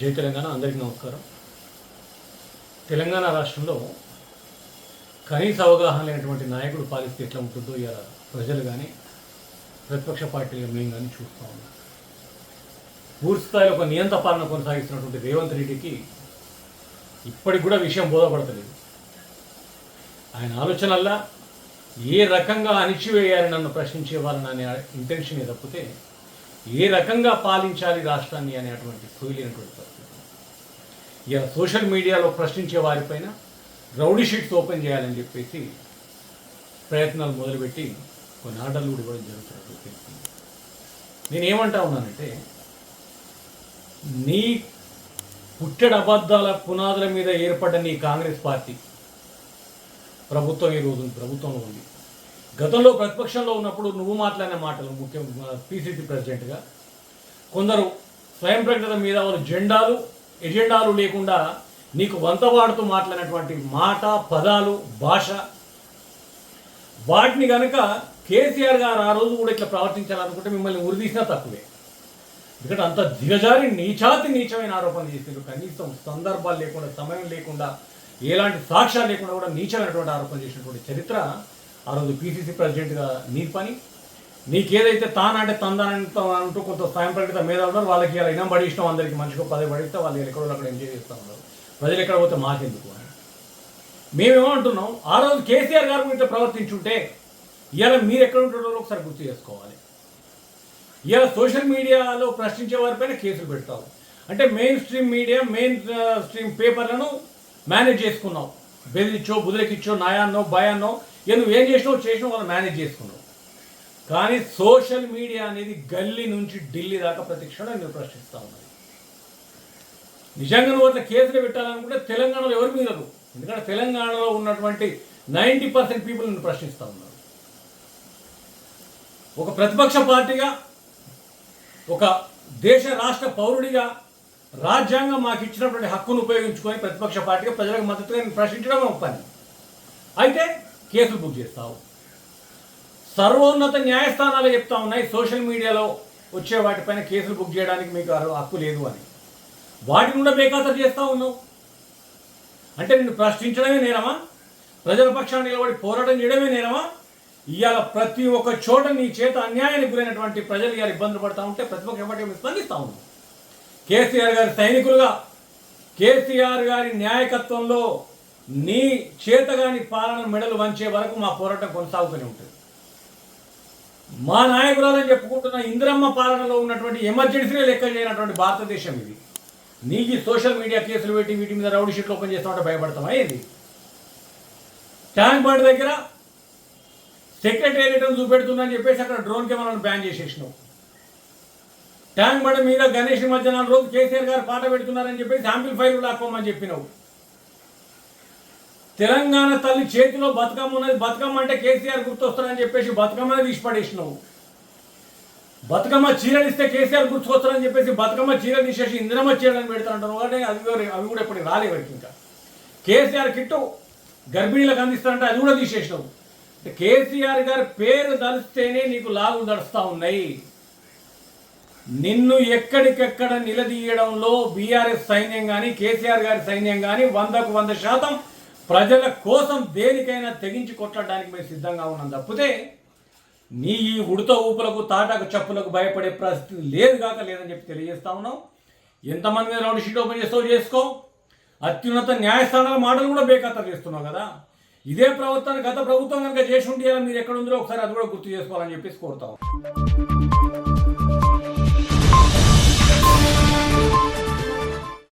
జై తెలంగాణ అందరికీ నమస్కారం. తెలంగాణ రాష్ట్రంలో కనీస అవగాహన లేనటువంటి నాయకుడు పాలిస్తే ఎట్లా ఉంటుందో ఇలా ప్రజలు కానీ ప్రతిపక్ష పార్టీలు మేము కానీ చూస్తూ ఉన్నాం పూర్తి స్థాయిలో ఒక నియంత పాలన కొనసాగిస్తున్నటువంటి రేవంత్ రెడ్డికి ఇప్పటికి కూడా విషయం బోధపడతలేదు. ఆయన ఆలోచనల్లా ఏ రకంగా అణిచివేయాలని నన్ను ప్రశ్నించే వాళ్ళని అనే ఇంటెన్షన్ తప్పితే ఏ రకంగా పాలించాలి రాష్ట్రాన్ని అనేటువంటి సోయలేనటువంటి పరిస్థితి. ఇక సోషల్ మీడియాలో ప్రశ్నించే వారిపైన రౌడీ షీట్స్ ఓపెన్ చేయాలని చెప్పేసి ప్రయత్నాలు మొదలుపెట్టి కొన్ని ఆర్డర్లు కూడా ఇవ్వడం జరుగుతున్నట్టు తెలిసింది నేనేమంటా ఉన్నానంటే నీ పుట్టెడు అబద్ధాల పునాదుల మీద ఏర్పడ్డ నీ కాంగ్రెస్ పార్టీ ప్రభుత్వం ఈ రోజు ప్రభుత్వంలో ఉంది. గతంలో ప్రతిపక్షంలో ఉన్నప్పుడు నువ్వు మాట్లాడిన మాటలు ముఖ్యం పీసీసీ ప్రెసిడెంట్గా. కొందరు స్వయం ప్రకటన మీద వాళ్ళు జెండాలు ఎజెండాలు లేకుండా నీకు వంతవాడుతూ మాట్లాడినటువంటి మాట పదాలు భాష. వాటిని కనుక కేసీఆర్ గారు ఆ రోజు కూడా ఇట్లా ప్రవర్తించాలనుకుంటే మిమ్మల్ని ఉరిదీసినా తక్కువే. ఎందుకంటే అంత దిగజారి నీచాతి నీచమైన ఆరోపణలు చేసిండ్రు కనీసం సందర్భాలు లేకుండా సమయం లేకుండా ఎలాంటి సాక్ష్యాలు లేకుండా కూడా నీచమైనటువంటి ఆరోపణలు చేసినటువంటి చరిత్ర ఆ రోజు పీసీసీ ప్రెసిడెంట్గా నీ పని. నీకేదైతే తానంటే తందానంత అంటూ కొంత స్వయం ప్రకటిత మీద ఉన్నారు వాళ్ళకి ఇలా ఇనం పడిష్టం అందరికి మనిషికి పదే పడిస్తే వాళ్ళు ఎక్కడో అక్కడ ఎంజాయ్ చేస్తూ ఉన్నారు. ప్రజలు ఎక్కడ పోతే మాకెందుకు అని. మేమేమంటున్నాం ఆ రోజు కేసీఆర్ గారు ఇట్లా ప్రవర్తించుంటే ఇవాళ మీరు ఎక్కడ ఉంటారో ఒకసారి గుర్తు చేసుకోవాలి. ఇవాళ సోషల్ మీడియాలో ప్రశ్నించే వారిపైన కేసులు పెడతావు అంటే main stream media main stream పేపర్లను మేనేజ్ చేసుకున్నాం. బెదిరిచ్చో బుదిరికిచ్చో నయాన్నో భయాన్నో ఇక నువ్వేం ఏం చేసినావు? చేసినావు వాళ్ళు మేనేజ్ చేసుకున్నావు. కానీ సోషల్ మీడియా అనేది గల్లీ నుంచి ఢిల్లీ దాకా ప్రతి క్షణం నేను ప్రశ్నిస్తూ ఉన్నది నిజంగా నువ్వు అట్లా కేసులు పెట్టాలనుకుంటే తెలంగాణలో ఎవరు మీరదు ఎందుకంటే తెలంగాణలో ఉన్నటువంటి నైంటీ పర్సెంట్ పీపుల్ నేను ప్రశ్నిస్తూ ఉన్నారు ఒక ప్రతిపక్ష పార్టీగా ఒక దేశ రాష్ట్ర పౌరుడిగా రాజ్యాంగం మాకు ఇచ్చినటువంటి హక్కును ఉపయోగించుకొని ప్రతిపక్ష పార్టీగా ప్రజలకు మద్దతుగా నేను ప్రశ్నించడం ఒక పని. అయితే కేసులు బుక్ చేస్తావు. సర్వోన్నత న్యాయస్థానాలు చెప్తా ఉన్నాయి. సోషల్ మీడియాలో వచ్చే వాటిపైన కేసులు బుక్ చేయడానికి మీకు హక్కు లేదు అని. వాటిని కూడా బేఖాతరు చేస్తూ ఉన్నావు. అంటే నిన్ను ప్రశ్నించడమే నేరమా? ప్రజల పక్షాన్ని నిలబడి పోరాటం చేయడమే నేరమా? ఇవాళ ప్రతి ఒక్క చోట నీ చేత అన్యాయానికి గురైనటువంటి ప్రజలు ఇవాళ ఇబ్బందులు పడతా ఉంటే ప్రతిపక్ష పార్టీ స్పందిస్తూ స్పందిస్తా ఉన్నాం కేసీఆర్ గారి సైనికులుగా కేసీఆర్ గారి న్యాయకత్వంలో నీ చేతగాని పాలన మెడలు వంచే వరకు మా పోరాటం కొనసాగుతూనే ఉంటుంది. మా నాయకురాలని చెప్పుకుంటున్న ఇందిరమ్మ పాలనలో ఉన్నటువంటి ఎమర్జెన్సీనే లెక్క చేయనటువంటి భారతదేశం ఇది. నీకు సోషల్ మీడియా కేసులు పెట్టి వీటి మీద రౌడీ షీట్లు ఓపెన్ చేస్తామంటే భయపడతామా ఏది? ట్యాంక్ బండ్ దగ్గర సెక్రటేరియట్ చూపెడుతుందని చెప్పేసి అక్కడ డ్రోన్ కెమెరాను బ్యాన్ చేసేసినావు. ట్యాంక్ బండ్ మీద గణేష్ మధ్య నాలుగు రోజు కేసీఆర్ గారు పాట పెడుతున్నారని చెప్పేసి శాంపిల్ ఫైల్ లాక్కోమని చెప్పినావు. తెలంగాణ తల్లి చేతిలో బతుకమ్మ ఉన్నది. బతుకమ్మ అంటే కేసీఆర్ గుర్తొస్తారని చెప్పేసి బతుకమ్మని తీసి పడేసినావు. బతుకమ్మ చీరలిస్తే కేసీఆర్ గుర్తుకొస్తారని చెప్పేసి బతుకమ్మ చీర తీసేసి ఇంద్రమ్మ చీరని పెడతారంటారు అంటే అది కూడా- అవి కూడా ఇప్పుడు రాలేవాడికి ఇంకా. కేసీఆర్ కిట్టు గర్భిణీలకు అందిస్తారంటే అది కూడా తీసేసినావు. కేసీఆర్ గారి పేరు తలిస్తేనే నీకు లాగులు నడుస్తూ ఉన్నాయి. నిన్ను ఎక్కడికెక్కడ నిలదీయడంలో బీఆర్ఎస్ సైన్యం కానీ కేసీఆర్ గారి సైన్యం కానీ వందకు వంద శాతం ప్రజల కోసం దేనికైనా తెగించి కొట్టడానికి మేము సిద్ధంగా ఉన్నాం. తప్పితే నీ ఈ ఉడత ఊపులకు తాటాకు చప్పులకు భయపడే పరిస్థితి లేదు కాక లేదని చెప్పి తెలియజేస్తా ఉన్నాం. ఎంతమంది మీద రౌండ్ షీట్ ఓపెన్ చేస్తావు చేసుకో. అత్యున్నత న్యాయస్థానాల మాటలు కూడా బేఖాతరు చేస్తున్నావు కదా. ఇదే ప్రవర్తన గత ప్రభుత్వం కనుక చేసి ఉంటే మీరు ఎక్కడ ఉందో ఒకసారి అది కూడా గుర్తు చేసుకోవాలని చెప్పేసి కోరుతాం